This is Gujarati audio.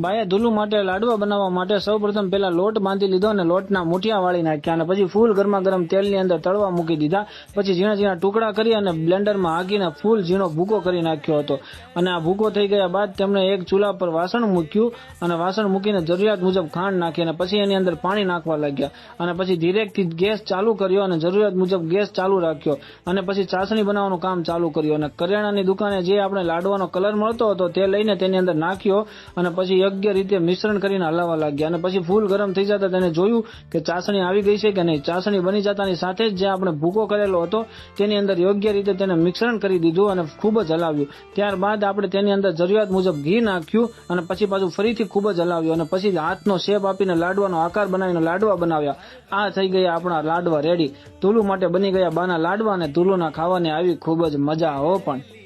બાએ ધુલુ માટે લાડવા બનાવવા માટે સૌપ્રથમ પેલા લોટ બાંધી લીધો અને લોટના મુઠિયા વાળી નાખ્યા અને પછી ફૂલ ગરમા ગરમ તેલની અંદર તળવા મૂકી દીધા. પછી ઝીણા ઝીણા ટુકડા કરી અને બ્લેન્ડરમાં હાકીને ફૂલ ઝીણો ભૂકો કરી નાખ્યો હતો. અને આ ભૂકો થઈ ગયા બાદ તેમણે એક ચૂલા પર વાસણ મૂક્યું અને વાસણ મૂકીને જરૂરિયાત મુજબ ખાંડ નાખી અને પછી એની અંદર પાણી નાખવા લાગ્યા. અને પછી ધીરેકથી ગેસ ચાલુ કર્યો અને જરૂરિયાત મુજબ ગેસ ચાલુ રાખ્યો. અને પછી ચાસણી બનાવવાનું કામ ચાલુ કર્યું. અને કરિયાણાની દુકાને જે આપણે લાડવાનો કલર મળતો હતો તે લઈને તેની અંદર નાખ્યો. અને પછી યોગ્ય રીતે મિશ્રણ કરીને હલાવવા લાગ્યા અને પછી ફૂલ ગરમ થઈ જતા તેને જોયું કે ચાસણી આવી ગઈ છે કે નહીં. ચાસણી બની જતાની સાથે જ જે આપણે ભૂકો કરેલો હતો, તેની અંદર યોગ્ય રીતે તેને મિશ્રણ કરી દીધું અને ખૂબ જ હલાવ્યું. ત્યારબાદ આપણે તેની અંદર જરૂરિયાત મુજબ ઘી નાખ્યું અને પછી પાછું ફરીથી ખૂબ જ હલાવ્યું અને પછી હાથનો શેપ આપીને લાડવાનો આકાર બનાવીને લાડવા બનાવ્યા. આ થઈ ગયા આપણા લાડવા રેડી તુલુ માટે બની ગયા બાના લાડવા અને તુલુના ખાવાની આવી ખૂબ જ મજા હો પણ.